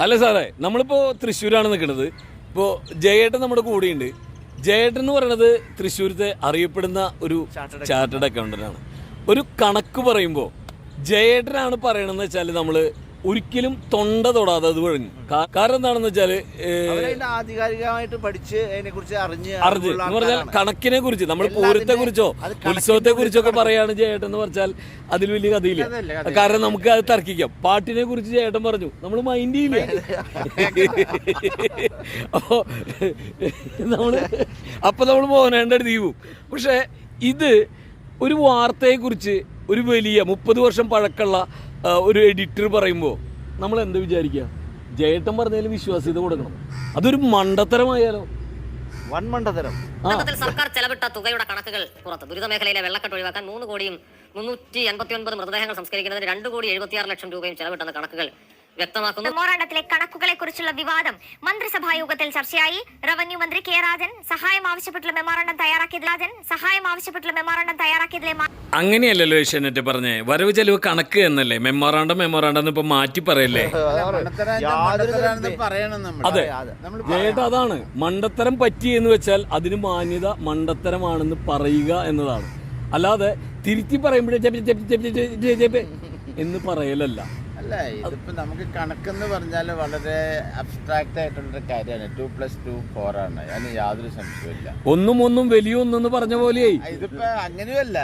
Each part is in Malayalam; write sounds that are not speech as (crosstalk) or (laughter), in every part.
അല്ല സാറേ നമ്മളിപ്പോ തൃശ്ശൂരാണ് നിൽക്കുന്നത്. ഇപ്പോ ജയേട്ടൻ നമ്മുടെ കൂടെയുണ്ട്. ജയേട്ടൻ എന്ന് പറയുന്നത് തൃശ്ശൂരത്തെ അറിയപ്പെടുന്ന ഒരു ചാർട്ടേഡ് അക്കൗണ്ടന്റ് ആണ്. ഒരു കണക്ക് പറയുമ്പോ ജയേട്ടനാണ് പറയണമെന്ന് വെച്ചാൽ നമ്മൾ ഒരിക്കലും തൊണ്ട തൊടാതെ അത് വഴങ്ങും. കാരണം എന്താണെന്ന് വെച്ചാൽ ആധികാരികമായിട്ട് പഠിച്ച് അതിനെ കുറിച്ച് അറിഞ്ഞ് അറിഞ്ഞ്. എന്ന് പറഞ്ഞാൽ കണക്കിനെ കുറിച്ച് നമ്മൾ പൂരത്തെ കുറിച്ചോ ഉത്സവത്തെ കുറിച്ചൊക്കെ ഒക്കെ പറയാണ് ചേട്ടൻ എന്ന് പറഞ്ഞാൽ അതിൽ വലിയ കഥയില്ല. കാരണം നമുക്ക് അത് തർക്കിക്കാം. പാട്ടിനെ കുറിച്ച് ചേട്ടൻ പറഞ്ഞു. നമ്മൾ മൈൻഡ് ചെയ്യില്ല. (laughs) അപ്പോ നമ്മൾ അപ്പൊ നമ്മൾ മോഹനേണ്ട അടുത്ത് പോവും. പക്ഷെ ഇത് ഒരു വാർത്തയെ കുറിച്ച് ഒരു വലിയ മുപ്പത് വർഷം പഴക്കമുള്ള ഒരു എഡിറ്റർ പറയുമ്പോൾ നമ്മൾ എന്ത് വിചാരിക്കുക ജയേട്ടൻ പറഞ്ഞതിൽ വിശ്വാസ്യത കൊടുക്കണം. അതൊരു മണ്ടത്തരമായാലോ? വൻ മണ്ടത്തരം. യഥാർത്ഥത്തിൽ സർക്കാർ ചെലവിട്ട തുകയുടെ കണക്കുകൾ പുറത്ത്. ദുരിത മേഖലയിലെ വെള്ളക്കെട്ട് ഒഴിവാക്കാൻ മൂന്ന് കോടിയും മുന്നൂറ്റി എൺപത്തി ഒൻപത് മൃതദേഹങ്ങൾ സംസ്കരിക്കുന്നതിന് രണ്ട് കോടി എഴുപത്തിയാറ് ലക്ഷം രൂപയും ചെലവിട്ടെന്ന കണക്കുകൾ വ്യക്തമാക്കുന്നു. മെമ്മോറാണ്ടത്തിലെ കണക്കുകളെ കുറിച്ചുള്ള വിവാദം മന്ത്രിസഭാ യോഗത്തിൽ ചർച്ചയായി. റവന്യൂ മന്ത്രി കെ രാജൻ സഹായം ആവശ്യപ്പെട്ടുള്ള മെമ്മോറാണ്ടം തയ്യാറാക്കിയതിൽ രാജൻ സഹായം ആവശ്യപ്പെട്ടുള്ള മെമ്മോറാണ്ടം തയ്യാറാക്കിയതിലെ അങ്ങനെയല്ലല്ലോ ഏഷ്യാനെറ്റ് പറഞ്ഞേ വരവ് ചെലവ് കണക്ക് എന്നല്ലേ മെമ്മോറാണ്ടം മെമ്മോറാണ്ടം ഇപ്പൊ മാറ്റി പറയല്ലേ അതെ ജയേട്ട അതാണ് മണ്ടത്തരം പറ്റി എന്ന് വെച്ചാൽ അതിന് മാന്യത മണ്ടത്തരമാണെന്ന് പറയുക എന്നതാണ് അല്ലാതെ തിരുത്തി പറയുമ്പോഴേ എന്ന് പറയലല്ല അല്ല ഇതിപ്പോ നമുക്ക് കണക്കെന്ന് പറഞ്ഞാൽ വളരെ അബ്സ്ട്രാക്ട് ആയിട്ടുള്ള കാര്യമാണ്. ടു പ്ലസ് ടു ഫോർ ആണ്. അതിന് യാതൊരു സംശയമില്ല ഒന്നും ഒന്നും വലിയ ഒന്നും പറഞ്ഞ പോലെ ഇതിപ്പോ അങ്ങനെയല്ല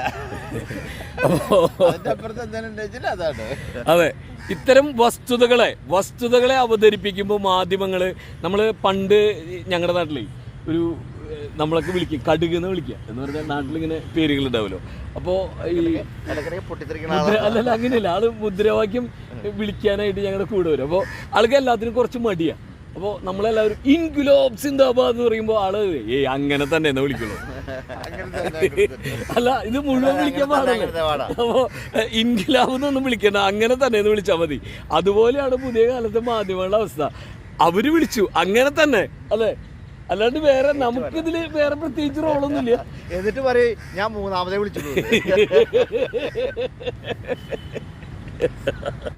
അപ്പുറത്ത് എന്തെങ്കിലും അതാണ്. അതെ. ഇത്തരം വസ്തുതകളെ വസ്തുതകളെ അവതരിപ്പിക്കുമ്പോൾ മാധ്യമങ്ങൾ നമ്മൾ പണ്ട് ഞങ്ങളുടെ നാട്ടിലെ ഒരു നമ്മളൊക്കെ വിളിക്കുക കടുക് എന്ന് വിളിക്കുക. എന്ന് പറഞ്ഞാൽ നാട്ടിലിങ്ങനെ പേരുകൾ ഉണ്ടാവുമല്ലോ അപ്പോൾ ഈ. അല്ലല്ല അങ്ങനെയല്ല. ആൾ മുദ്രാവാക്യം വിളിക്കാനായിട്ട് ഞങ്ങളുടെ കൂടെ വരും. അപ്പോൾ ആൾക്ക് എല്ലാത്തിനും കുറച്ച് മടിയാണ് അപ്പോൾ നമ്മളെല്ലാവരും ഇൻഗുലോബ് സിന്ദാബാദ് എന്ന് പറയുമ്പോൾ ആൾ ഏ അങ്ങനെ തന്നെ എന്ന് വിളിക്കുള്ളൂ. അല്ല ഇത് മുഴുവൻ വിളിക്കാൻ പാടില്ല അപ്പോൾ ഇൻഗുലാബ് എന്നൊന്നും വിളിക്കണ്ട. അങ്ങനെ തന്നെ എന്ന് വിളിച്ചാൽ മതി. അതുപോലെയാണ് പുതിയ കാലത്തെ മാധ്യമങ്ങളുടെ അവസ്ഥ. അവർ വിളിച്ചു. അങ്ങനെ തന്നെ. അല്ലേ? അല്ലാണ്ട് വേറെ നമുക്കിതിൽ വേറെ പ്രത്യേകിച്ച് റോളൊന്നുമില്ല. എന്നിട്ട് പറയും ഞാൻ മൂന്നാമതേ വിളിച്ചു (laughs)